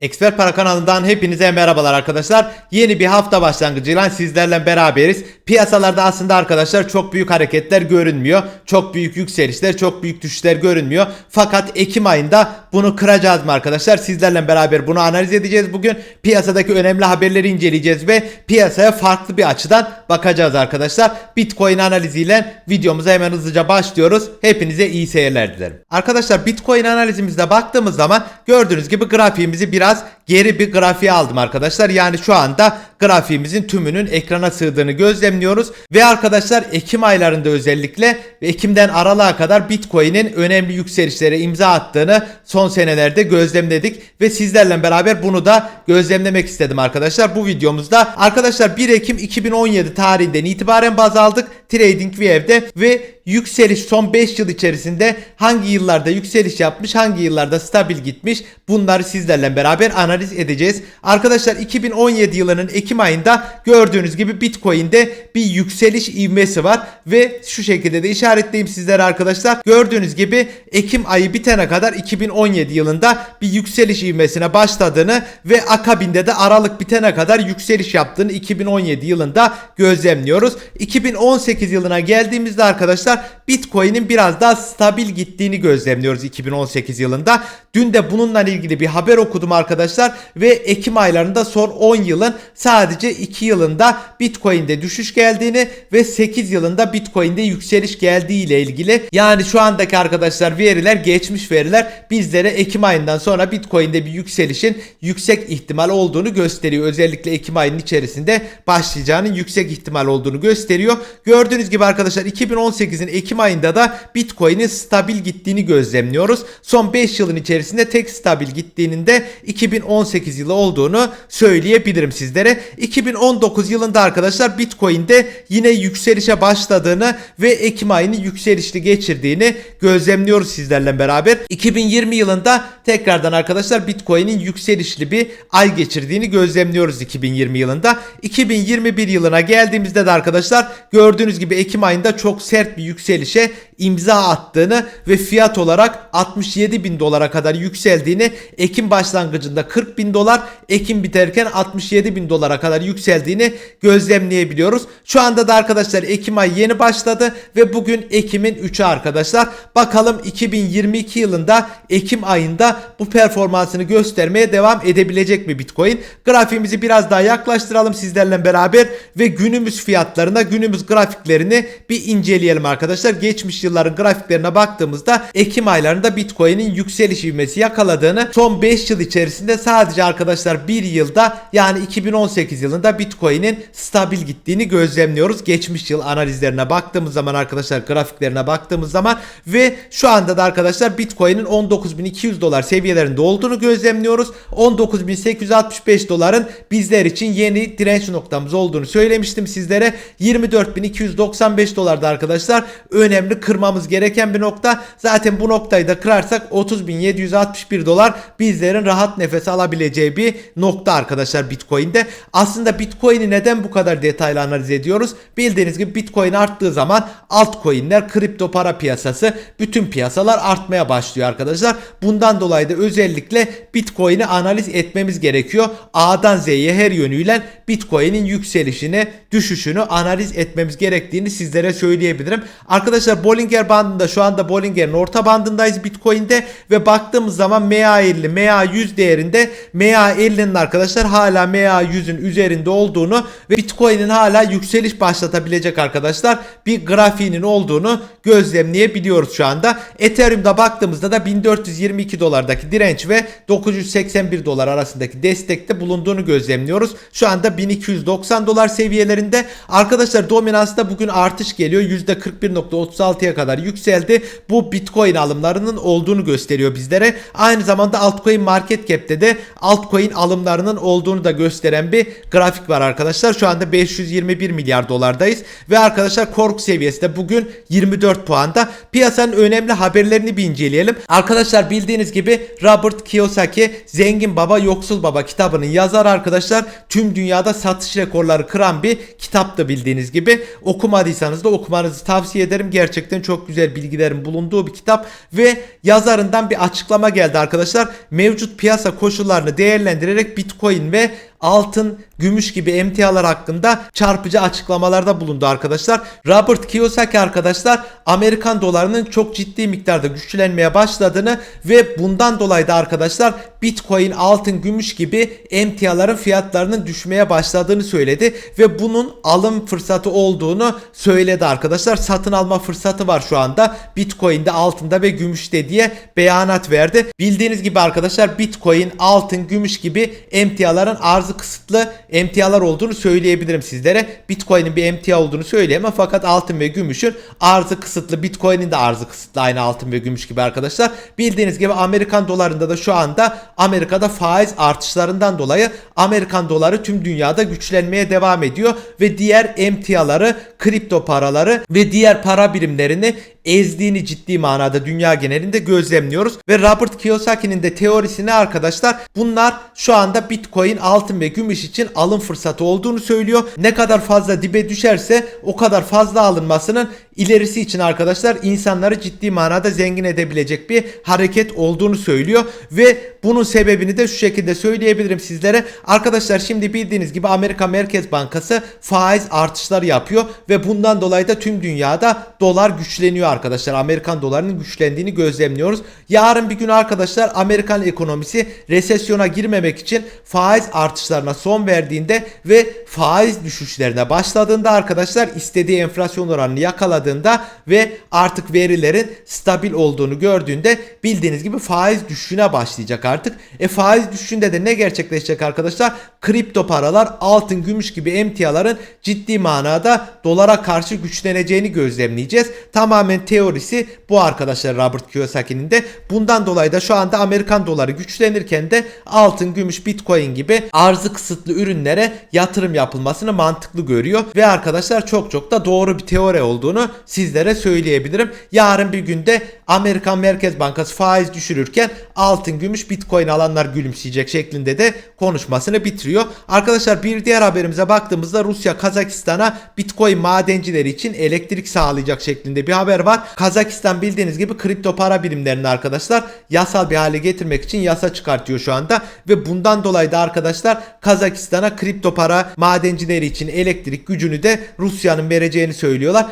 Expert Para kanalından hepinize merhabalar arkadaşlar. Yeni bir hafta başlangıcıyla sizlerle beraberiz. Piyasalarda aslında arkadaşlar çok büyük hareketler görünmüyor. Çok büyük yükselişler, çok büyük düşüşler görünmüyor. Fakat Ekim ayında bunu kıracağız mı arkadaşlar? Sizlerle beraber bunu analiz edeceğiz bugün. Piyasadaki önemli haberleri inceleyeceğiz ve piyasaya farklı bir açıdan bakacağız arkadaşlar. Bitcoin analiziyle videomuza hemen hızlıca başlıyoruz. Hepinize iyi seyirler dilerim. Arkadaşlar Bitcoin analizimizde baktığımız zaman gördüğünüz gibi grafiğimizi biraz geri bir grafiğe aldım arkadaşlar. Yani şu anda grafiğimizin tümünün ekrana sığdığını gözlemliyoruz. Ve arkadaşlar Ekim aylarında özellikle ve Ekim'den Aralık'a kadar Bitcoin'in önemli yükselişlere imza attığını son senelerde gözlemledik. Ve sizlerle beraber bunu da gözlemlemek istedim arkadaşlar. Bu videomuzda arkadaşlar 1 Ekim 2017 tarihinden itibaren baz aldık. TradingView'de ve yükseliş son 5 yıl içerisinde hangi yıllarda yükseliş yapmış, hangi yıllarda stabil gitmiş bunları sizlerle beraber analiz edeceğiz. Arkadaşlar 2017 yılının Ekim ayında gördüğünüz gibi Bitcoin'de bir yükseliş ivmesi var ve şu şekilde de işaretleyeyim sizlere arkadaşlar. Gördüğünüz gibi Ekim ayı bitene kadar 2017 yılında bir yükseliş ivmesine başladığını ve akabinde de Aralık bitene kadar yükseliş yaptığını 2017 yılında gözlemliyoruz. 2018 yılına geldiğimizde arkadaşlar Bitcoin'in biraz daha stabil gittiğini gözlemliyoruz 2018 yılında. Dün de bununla ilgili bir haber okudum arkadaşlar ve Ekim aylarında son 10 yılın sadece 2 yılında Bitcoin'de düşüş geldiğini ve 8 yılında Bitcoin'de yükseliş geldiği ile ilgili. Yani şu andaki arkadaşlar veriler geçmiş veriler bizlere Ekim ayından sonra Bitcoin'de bir yükselişin yüksek ihtimal olduğunu gösteriyor. Özellikle Ekim ayının içerisinde başlayacağının yüksek ihtimal olduğunu gösteriyor. Gördüğünüz gibi arkadaşlar 2018'in Ekim ayında da Bitcoin'in stabil gittiğini gözlemliyoruz. Son 5 yılın içerisinde tek stabil gittiğinin de 2018 yılı olduğunu söyleyebilirim sizlere. 2019 yılında arkadaşlar Bitcoin'de yine yükselişe başladığını ve Ekim ayını yükselişli geçirdiğini gözlemliyoruz sizlerle beraber. 2020 yılında tekrardan arkadaşlar Bitcoin'in yükselişli bir ay geçirdiğini gözlemliyoruz 2020 yılında. 2021 yılına geldiğimizde de arkadaşlar gördüğünüz gibi Ekim ayında çok sert bir yükselişe imza attığını ve fiyat olarak 67 bin dolara kadar yükseldiğini Ekim başlangıcında 40 bin dolar Ekim biterken 67 bin dolara kadar yükseldiğini gözlemleyebiliyoruz. Şu anda da arkadaşlar Ekim ayı yeni başladı ve bugün Ekim'in 3'ü arkadaşlar. Bakalım 2022 yılında Ekim ayında bu performansını göstermeye devam edebilecek mi Bitcoin? Grafiğimizi biraz daha yaklaştıralım sizlerle beraber ve günümüz fiyatlarına günümüz grafiklerini bir inceleyelim arkadaşlar. Geçmiş yılların grafiklerine baktığımızda Ekim aylarında Bitcoin'in yükseliş ivmesi yakaladığını son 5 yıl içerisinde sadece arkadaşlar 1 yılda yani 2018 yılında Bitcoin'in stabil gittiğini gözlemliyoruz. Geçmiş yıl analizlerine baktığımız zaman arkadaşlar grafiklerine baktığımız zaman ve şu anda da arkadaşlar Bitcoin'in 19.200 dolar seviyelerinde olduğunu gözlemliyoruz. 19.865 doların bizler için yeni direnç noktamız olduğunu söylemiştim sizlere. 24.295 dolarda arkadaşlar önemli kırmamız gereken bir nokta. Zaten bu noktayı da kırarsak 30.761 dolar bizlerin rahat nefes alabileceği bir nokta arkadaşlar Bitcoin'de. Aslında Bitcoin'i neden bu kadar detaylı analiz ediyoruz? Bildiğiniz gibi Bitcoin arttığı zaman altcoin'ler, kripto para piyasası, bütün piyasalar artmaya başlıyor arkadaşlar. Bundan dolayı da özellikle Bitcoin'i analiz etmemiz gerekiyor. A'dan Z'ye her yönüyle Bitcoin'in yükselişini, düşüşünü analiz etmemiz gerektiğini sizlere söyleyebilirim. Arkadaşlar Bollinger bandında şu anda Bollinger'in orta bandındayız Bitcoin'de ve baktığımız zaman MA50, MA100 değerinde MA50'nin arkadaşlar hala MA100'ün üzerinde olduğunu ve Bitcoin'in hala yükseliş başlatabilecek arkadaşlar bir grafiğinin olduğunu gözlemleyebiliyoruz şu anda. Ethereum'da baktığımızda da 1422 dolardaki direnç ve 981 dolar arasındaki destekte bulunduğunu gözlemliyoruz. Şu anda 1290 dolar seviyelerinde. Arkadaşlar dominansta bugün artış geliyor. %41.36'ya kadar yükseldi. Bu Bitcoin alımlarının olduğunu gösteriyor bizlere. Aynı zamanda altcoin market cap'te de altcoin alımlarının olduğunu da gösteren bir grafik var arkadaşlar. Şu anda 521 milyar dolardayız ve arkadaşlar korku seviyesi de bugün 24 puanda. Piyasanın önemli haberlerini bir inceleyelim. Arkadaşlar bildiğiniz gibi Robert Kiyosaki Zengin Baba Yoksul Baba kitabının yazarı arkadaşlar tüm dünyada satış rekorları kıran bir kitaptı bildiğiniz gibi. Okumadıysanız da okumanızı tavsiye ederim. Gerçekten çok güzel bilgilerin bulunduğu bir kitap ve yazarından bir açıklama geldi arkadaşlar. Mevcut piyasa koşullarını değerlendirerek Bitcoin ve altın, gümüş gibi emtialar hakkında çarpıcı açıklamalarda bulundu arkadaşlar. Robert Kiyosaki arkadaşlar Amerikan dolarının çok ciddi miktarda güçlenmeye başladığını ve bundan dolayı da arkadaşlar Bitcoin, altın, gümüş gibi emtiaların fiyatlarının düşmeye başladığını söyledi ve bunun alım fırsatı olduğunu söyledi arkadaşlar. Satın alma fırsatı var şu anda Bitcoin'de, altında ve gümüşte diye beyanat verdi. Bildiğiniz gibi arkadaşlar Bitcoin, altın, gümüş gibi emtiaların arzı kısıtlı emtialar olduğunu söyleyebilirim sizlere. Bitcoin'in bir emtia olduğunu söyleyemem fakat altın ve gümüşün arzı kısıtlı. Bitcoin'in de arzı kısıtlı aynı altın ve gümüş gibi arkadaşlar. Bildiğiniz gibi Amerikan dolarında da şu anda Amerika'da faiz artışlarından dolayı Amerikan doları tüm dünyada güçlenmeye devam ediyor ve diğer emtiaları, kripto paraları ve diğer para birimlerini ezdiğini ciddi manada dünya genelinde gözlemliyoruz. Ve Robert Kiyosaki'nin de teorisine arkadaşlar bunlar şu anda Bitcoin, altın ve gümüş için alım fırsatı olduğunu söylüyor. Ne kadar fazla dibe düşerse o kadar fazla alınmasının ilerisi için arkadaşlar insanları ciddi manada zengin edebilecek bir hareket olduğunu söylüyor ve bunun sebebini de şu şekilde söyleyebilirim sizlere. Arkadaşlar şimdi bildiğiniz gibi Amerika Merkez Bankası faiz artışları yapıyor ve bundan dolayı da tüm dünyada dolar güçleniyor arkadaşlar. Amerikan dolarının güçlendiğini gözlemliyoruz. Yarın bir gün arkadaşlar Amerikan ekonomisi resesyona girmemek için faiz artışlarına son verdiğinde ve faiz düşüşlerine başladığında arkadaşlar istediği enflasyon oranını yakaladığında ve artık verilerin stabil olduğunu gördüğünde bildiğiniz gibi faiz düşüşüne başlayacak artık. E faiz düşüşünde de ne gerçekleşecek arkadaşlar? Kripto paralar, altın, gümüş gibi emtiaların ciddi manada dolara karşı güçleneceğini gözlemleyeceğiz. Tamamen teorisi bu arkadaşlar Robert Kiyosaki'nin de. Bundan dolayı da şu anda Amerikan doları güçlenirken de altın, gümüş, bitcoin gibi arzı kısıtlı ürünlere yatırım yapılmasını mantıklı görüyor. Ve arkadaşlar çok çok da doğru bir teori olduğunu sizlere söyleyebilirim. Yarın bir günde Amerikan Merkez Bankası faiz düşürürken altın, gümüş, bitcoin alanlar gülümseyecek şeklinde de konuşmasını bitiriyor. Arkadaşlar bir diğer haberimize baktığımızda Rusya Kazakistan'a bitcoin madencileri için elektrik sağlayacak şeklinde bir haber var. Kazakistan bildiğiniz gibi kripto para birimlerini arkadaşlar yasal bir hale getirmek için yasa çıkartıyor şu anda ve bundan dolayı da arkadaşlar Kazakistan'a kripto para madencileri için elektrik gücünü de Rusya'nın vereceğini söylüyorlar.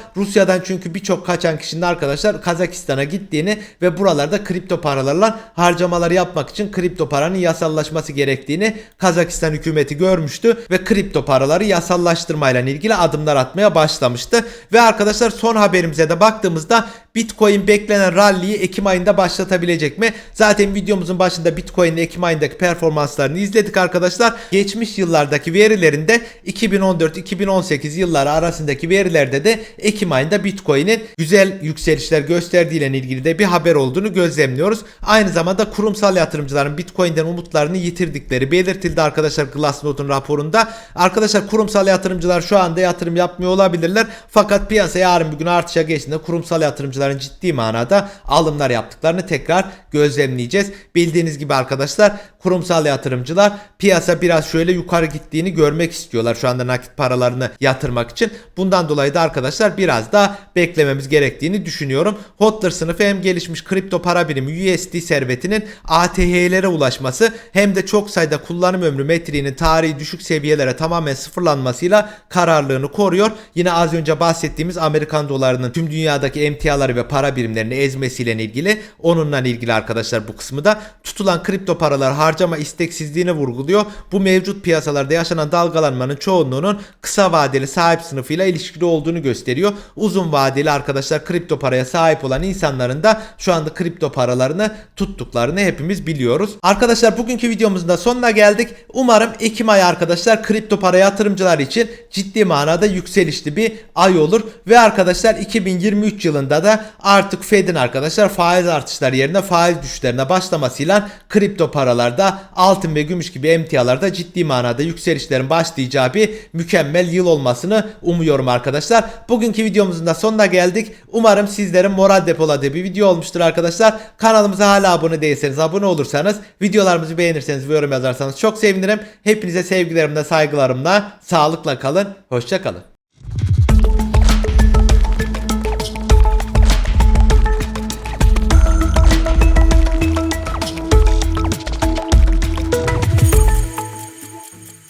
Rusya'dan çünkü birçok kaçan kişinin arkadaşlar Kazakistan'a gittiğini ve buralarda kripto paralarla harcamalar yapmak için kripto paranın yasallaşması gerektiğini Kazakistan hükümeti görmüştü ve kripto paraları yasallaştırmayla ilgili adımlar atmaya başlamıştı. Ve arkadaşlar son haberimize de baktığımızda Bitcoin beklenen rally'yi Ekim ayında başlatabilecek mi? Zaten videomuzun başında Bitcoin'in Ekim ayındaki performanslarını izledik arkadaşlar. Geçmiş yıllardaki verilerinde 2014-2018 yılları arasındaki verilerde de Ekim ayında Bitcoin'in güzel yükselişler gösterdiği ile ilgili de bir haber olduğunu gözlemliyoruz. Aynı zamanda kurumsal yatırımcıların Bitcoin'den umutlarını yitirdikleri belirtildi arkadaşlar Glassnode'un raporunda. Arkadaşlar kurumsal yatırımcılar şu anda yatırım yapmıyor olabilirler. Fakat piyasa yarın bir gün artışa geçtiğinde kurumsal yatırımcıların ciddi manada alımlar yaptıklarını tekrar gözlemleyeceğiz. Bildiğiniz gibi arkadaşlar kurumsal yatırımcılar piyasa biraz şöyle yukarı gittiğini görmek istiyorlar şu anda nakit paralarını yatırmak için. Bundan dolayı da arkadaşlar biraz daha beklememiz gerektiğini düşünüyorum. Hodler sınıfı hem gelişmiş kripto para birimi USD servetinin ATH'lere ulaşması hem de çok sayıda kullanım ömrü metriğinin tarihi düşük seviyelere tamamen sıfırlanmasıyla kararlılığını koruyor. Yine az önce bahsettiğimiz Amerikan dolarının tüm dünyadaki emtiaları ve para birimlerini ezmesiyle ilgili onunla ilgili arkadaşlar bu kısmı da tutulan kripto paralar harcama isteksizliğini vurguluyor. Bu mevcut piyasalarda yaşanan dalgalanmanın çoğunluğunun kısa vadeli sahip sınıfıyla ilişkili olduğunu gösteriyor. Uzun vadeli arkadaşlar kripto paraya sahip olan insanların da şu anda kripto paralarını tuttuklarını hepimiz biliyoruz. Arkadaşlar bugünkü videomuzun da sonuna geldik. Umarım Ekim ayı arkadaşlar kripto para yatırımcılar için ciddi manada yükselişli bir ay olur. Ve arkadaşlar 2023 yılında da artık Fed'in arkadaşlar faiz artışları yerine faiz düşüşlerine başlamasıyla kripto paralarda altın ve gümüş gibi emtialarda ciddi manada yükselişlerin başlayacağı bir mükemmel yıl olmasını umuyorum arkadaşlar. Bugünkü videomuzun da sonuna geldik. Umarım sizlerin moral depoladığı bir video olmuştur arkadaşlar. Kanalımıza hala abone değilseniz abone olursanız videolarımızı beğenirseniz ve yorum yazarsanız çok sevinirim. Hepinize sevgilerimle saygılarımla sağlıkla kalın. Hoşça kalın.